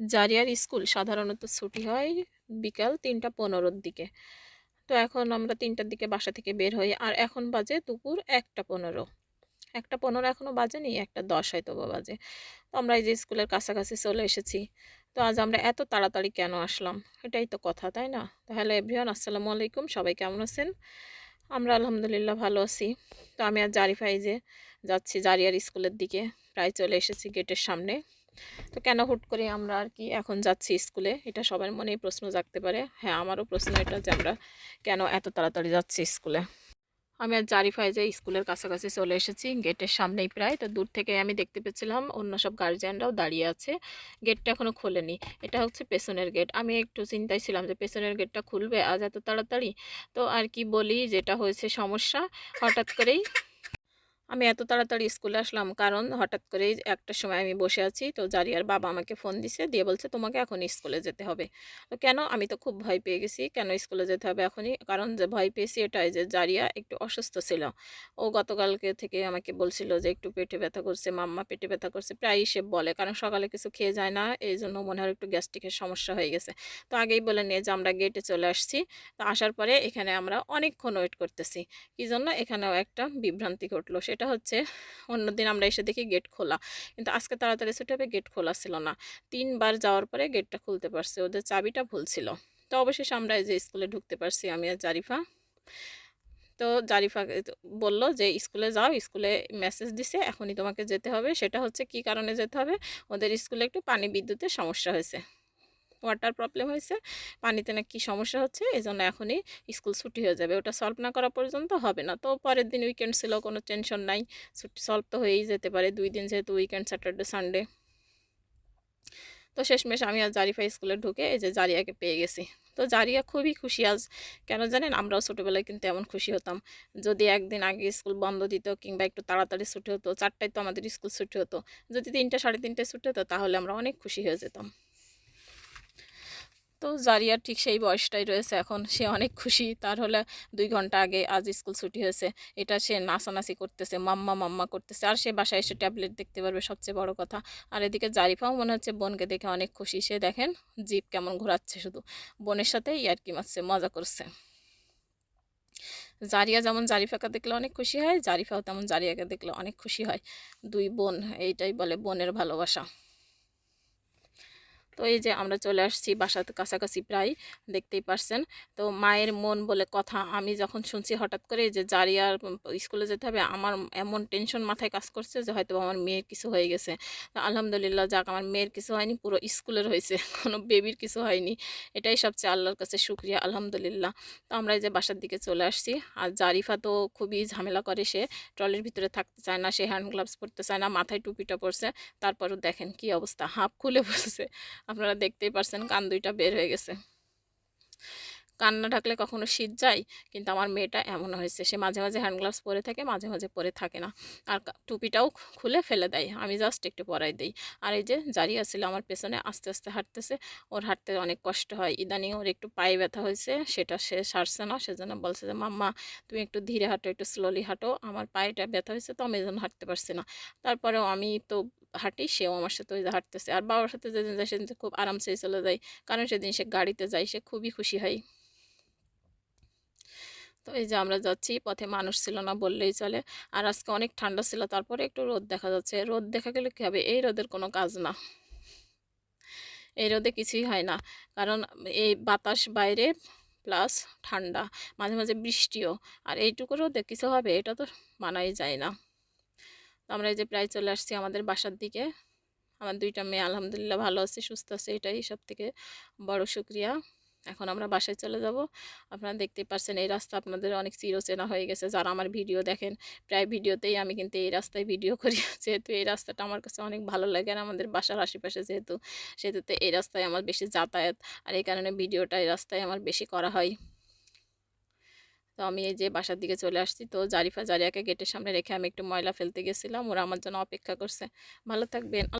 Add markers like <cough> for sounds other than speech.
জারিয়ার school সাধারণত ছুটি হয় বিকাল তিনটা পনেরোর দিকে। তো এখন আমরা তিনটার দিকে বাসা থেকে বের হই আর এখন বাজে দুপুর একটা পনেরো। একটা পনেরো এখনও বাজেনি, একটা দশ হয়তো বাজে। তো আমরা এই যে স্কুলের কাছাকাছি চলে এসেছি। তো আজ আমরা এত তাড়াতাড়ি কেন আসলাম? এটাই তো কথা, তাই না? তাহলে এভরিওয়ান আসসালামু আলাইকুম, সবাই কেমন আছেন? আমরা আলহামদুলিল্লাহ ভালো আছি। তো আমি আর জারিফাই যে যাচ্ছি জারিয়ার স্কুলের দিকে, প্রায় চলে এসেছি গেটের সামনে। তো কেন হুট করে আমরা আর কি এখন যাচ্ছি স্কুলে? এটা সবার মনেই প্রশ্ন জাগতে পারে। হ্যাঁ আমারও প্রশ্ন এটা যে আমরা কেন এত তাড়াতাড়ি যাচ্ছি স্কুলে? আমি আর জারিফাই যে স্কুলের কাছাকাছি চলে এসেছি, গেটের সামনেই প্রায়। তো দূর থেকে আমি দেখতে পেয়েছিলাম অন্য সব গার্জিয়ানরাও দাঁড়িয়ে আছে। গেটটা এখনও খোলেনি। এটা হচ্ছে পেছনের গেট। আমি একটু চিন্তায় ছিলাম যে পেছনের গেটটা খুলবে আজ এত তাড়াতাড়ি? তো আর কি বলি, যেটা হয়েছে সমস্যা, হঠাৎ করেই আমি এত তাড়াতাড়ি স্কুলে আসলাম কারণ হঠাৎ করেই একটা সময় আমি বসে আছি। তো জারিয়ার বাবা আমাকে ফোন দিছে, দিয়ে বলছে, তোমাকে এখন স্কুলে যেতে হবে। তো কেন? আমি তো খুব ভয় পেয়ে গেছি, কেন স্কুলে যেতে হবে এখনই? কারণ যে ভয় পেয়েছি এটাই যে জারিয়া একটু অসুস্থ ছিল। ও গতকালকে থেকে আমাকে বলছিল যে একটু পেটে ব্যথা করছে, মাম্মা পেটে ব্যথা করছে, প্রায়ই সে বলে, কারণ সকালে কিছু খেয়ে যায় না এই জন্য মনে হয় একটু গ্যাস্ট্রিকের সমস্যা হয়ে গেছে। তো আগেই বলে নিয়ে যে আমরা গেটে চলে আসছি। তো আসার পরে এখানে আমরা অনেকক্ষণ ওয়েট করতেছি। কি জন্য? এখানেও একটা বিভ্রান্তি ঘটলো, সেটা হচ্ছে, অন্যদিন আমরা এসে দেখি গেট খোলা। কিন্তু আজকে তাড়াতাড়ি ছুটে হবে গেট খোলা ছিল না। তিনবার যাওয়ার পরে গেটটা খুলতে পারছে, ওদের চাবিটা ভুল ছিল। তো অবশেষে আমরা এই যে স্কুলে ঢুকতে পারছি আমি আর জারিফা। তো জারিফা বলল যে স্কুলে যাও স্কুলে মেসেজ দিছে, এখনই তোমাকে যেতে হবে। সেটা হচ্ছে কি কারণে যেতে হবে? ওদের স্কুলে একটু পানি বিদ্যুতের সমস্যা হয়েছে। ওয়াটার প্রবলেম হয়েছে, পানিতে না কি সমস্যা হচ্ছে এই জন্য এখনই স্কুল ছুটি হয়ে যাবে। ওটা সলভ না করা পর্যন্ত হবে না। তো পরের দিন উইকেন্ড ছিল, কোনো টেনশন নাই। ছুটি সলভ তো হয়েই যেতে পারে, দুই দিন যেহেতু উইকেন্ড স্যাটারডে সানডে তো শেষমেশ আমি আর জারিফা স্কুলে ঢুকে এই যে জারিয়াকে পেয়ে গেছি। তো জারিয়া খুবই খুশি আজ। কেন জানেন? আমরাও ছোটোবেলায় কিন্তু এমন খুশি হতাম। যদি একদিন আগে স্কুল বন্ধ দিত কিংবা একটু তাড়াতাড়ি ছুটি হতো, চারটায় তো আমাদের স্কুল ছুটি হতো। যদি তিনটা, সাড়ে তিনটায় ছুটি হতো, তাহলে আমরা অনেক খুশি হয়ে যেতাম। তো জারিয়ার ঠিক সেই বয়সটাই রয়েছে, এখন সে অনেক খুশি। তার হলে দুই ঘণ্টা আগে আজ স্কুল ছুটি হয়েছে, এটা সে নাচানাচি করতেছে, মাম্মা মাম্মা করতেছে, আর সে বাসায় এসে ট্যাবলেট দেখতে পারবে সবচেয়ে বড় কথা। আর এদিকে জারিফাও মনে হচ্ছে বোনকে দেখে অনেক খুশি, সে দেখেন জিপ কেমন ঘোরাচ্ছে শুধু। বোনের সাথে ইয়ারকি মারছে, মজা করছে। জারিয়া যেমন জারিফাকে দেখলে অনেক খুশি হয়, জারিফাও তেমন জারিয়াকে দেখলে অনেক খুশি হয়। দুই বোন, এইটাই বলে বোনের ভালোবাসা। তো এই যে আমরা চলে আসছি বাসার কাছাকাছি প্রায়, দেখতেই পারছেন। তো মায়ের মন বলে কথা আমি যখন শুনছি হঠাৎ করে যে জারিয়ার স্কুলে যেতে হবে, আমার এমন টেনশন মাথায় কাজ করছে যে হয়তো আমার মেয়ের কিছু হয়ে গেছে। আলহামদুলিল্লাহ যাক, আমার মেয়ের কিছু হয়নি, পুরো স্কুলের হয়েছে, <laughs> কোনো বেবির কিছু হয়নি। এটাই সবচেয়ে আল্লাহর কাছে শুক্রিয়া, আলহামদুলিল্লাহ। তো আমরা এই যে বাসার দিকে চলে আসছি, আর জারিফা তো খুবই ঝামেলা করে, সে ট্রলের ভিতরে থাকতে চায় না, সে হ্যান্ড গ্লাভস পরতে চায় না, মাথায় টুপিটা পরছে, তারপরও দেখেন কি অবস্থা, হাফ খুলে বসেছে আপনারা দেখতেই পারছেন কান দুইটা বের হয়ে গেছে। কান্না ঢাকলে কখনো শীত যায়, কিন্তু আমার মেয়েটা এমন হয়েছে। সে মাঝে মাঝে হ্যান্ড গ্লাভস পরে থাকে, মাঝে মাঝে পরে থাকে না। আর টুপিটাও খুলে ফেলে দেয়। আমি জাস্ট একটু পরাই দিই। আর এই যে জারিয়া ছিল আমার পেছনে, আস্তে আস্তে হাঁটতেছে। ওর হাঁটতে অনেক কষ্ট হয়। ইদানিং ওর একটু পায়ে ব্যথা হয়েছে, সেটা সে সারছে না। সেজন্য বলছে যে, মাম্মা, তুমি একটু ধীরে হাঁটো, একটু স্লোলি হাঁটো। আমার পায়েটা ব্যথা হয়েছে, তো আমি এই জন্য হাঁটতে পারছি না। তারপরেও আমি তো হাঁটি, সেও আমার সাথে ওই হাঁটতেছে। আর বাবার সাথে যেদিন যায় সেদিন খুব আরামসে চলে যায়। কারণ সেদিন সে গাড়িতে যায়, সে খুবই খুশি হয়। তো এই যে আমরা যাচ্ছি, পথে মানুষ ছিল না বললেই চলে। আর আজকে অনেক ঠান্ডা ছিল, তারপরে একটু রোদ দেখা যাচ্ছে। রোদ দেখা গেলে কী হবে? এই রোদের কোনো কাজ না। এই রোদে কিছুই হয় না। কারণ এই বাতাস বাইরে প্লাস ঠান্ডা, মাঝে মাঝে বৃষ্টিও। আর এইটুকু রোদে কিছু হবে, এটা তো মানাই যায় না। আমরা এই যে প্রায় চলে আসছি আমাদের বাসার দিকে। আমার দুইটা মেয়ে আলহামদুলিল্লাহ ভালো আছে, সুস্থ আছে, এটাই সব থেকে বড় শুক্রিয়া। এখন আমরা বাসায় চলে যাব। আপনারা দেখতে পাচ্ছেন এই রাস্তা আপনাদের অনেক চিরচেনা হয়ে গেছে। যারা আমার ভিডিও দেখেন, প্রায় ভিডিওতেই আমি কিন্তু এই রাস্তায় ভিডিও করি। <laughs> যেহেতু এই রাস্তাটা আমার কাছে অনেক ভালো লাগে আর আমাদের বাসার আশেপাশে যেহেতু, সেহেতুতে এই রাস্তায় আমার বেশি যাতায়াত আর এই কারণে ভিডিওটা এই রাস্তায় আমার বেশি করা হয়। তো আমি এই যে বাসার দিকে চলে আসছি। তো জারিফা জারিয়াকে গেটের সামনে রেখে আমি একটু ময়লা ফেলতে গেছিলাম। ওরা আমার জন্য অপেক্ষা করছে। ভালো থাকবেন।